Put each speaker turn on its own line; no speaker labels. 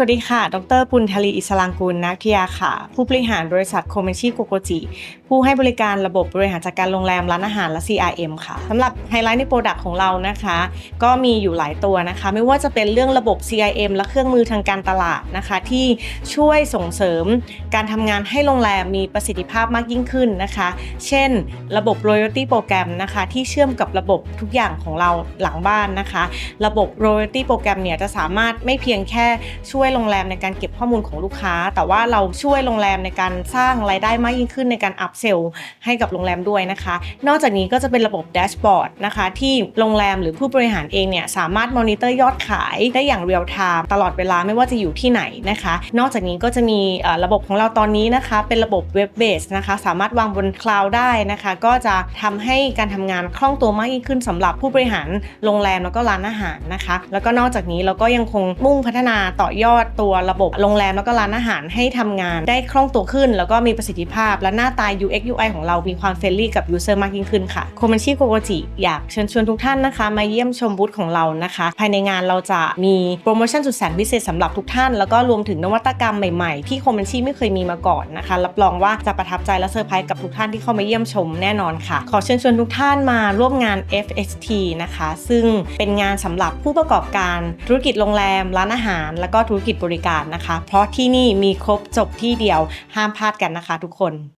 สวัสดีค่ะ ดรปุณทลีอิสลางกุลนักทิยาค่ะ ผู้บริหารบริษัทโคเมชีโกโกจิ ผู้ให้บริการระบบบริหารจัดการโรงแรมร้านอาหารและ CRM ค่ะสำหรับไฮไลท์ในโปรดักต์ของเรานะคะ ก็มีอยู่หลายตัวนะคะ ไม่ว่าจะเป็นเรื่องระบบ CRM และเครื่องมือทางการตลาดนะคะ ที่ช่วยส่งเสริมการทำงานให้โรงแรมมีประสิทธิภาพมากยิ่งขึ้นนะคะ เช่น ระบบ loyalty โปรแกรมนะคะที่เชื่อมกับระบบทุกอย่างของเราหลังบ้านนะคะ ระบบ loyalty โปรแกรมเนี่ยจะสามารถไม่เพียงแค่ช่วยโรงแรมในการเก็บข้อมูลของลูกค้า แต่ว่าเราช่วยโรงแรมในการสร้างรายได้มากยิ่งขึ้นในการอัพ up sell ให้กับโรงแรมด้วยนะคะ นอกจากนี้ก็จะเป็นระบบแดชบอร์ดนะคะ ที่โรงแรมหรือผู้บริหารเองเนี่ยสามารถมอนิเตอร์ยอดขายได้อย่างเรียลไทม์ตลอดเวลาไม่ว่าจะอยู่ที่ไหนนะคะ นอกจากนี้ก็จะมีระบบของเราตอนนี้นะคะ เป็นระบบเว็บเบสนะคะ สามารถวางบนคลาวด์ได้นะคะ ก็จะทำให้การทำงานคล่องตัวมากยิ่งขึ้นสำหรับผู้บริหารโรงแรมแล้วก็ร้านอาหารนะคะ แล้วก็นอกจากนี้เราก็ยังคงมุ่งพัฒนาต่อยอดตัวระบบโรงแรมแล้วก็ร้านอาหารให้ทำงานได้คล่องตัวขึ้น แล้วก็มีประสิทธิภาพและหน้าตา UX UI ของเรามีความเฟรนลี่กับ User มากยิ่งขึ้นค่ะโคมันชิโกโกจิอยากเชิญชวนทุกท่านนะคะ มาเยี่ยมชมบูธของเรานะคะ ภายในงานเราจะมีโปรโมชั่นสุดแสนพิเศษสำหรับทุกท่าน แล้วก็รวมถึงนวัตกรรมใหม่ๆ ที่โคมันชิไม่เคยมีมาก่อนนะคะ รับรองว่าจะประทับใจและเซอร์ไพรส์กับทุกท่านที่เข้ามาเยี่ยมชมแน่นอนค่ะ ขอเชิญชวนทุกท่านมาร่วมงาน FST นะคะ ซึ่งเป็นงานสำหรับผู้ประกอบการธุรกิจโรงแรม ร้านอาหาร แล้วก็ธุรกิจบริการนะคะ เพราะที่นี่มีครบจบที่เดียวห้ามพลาดกันนะคะทุกคน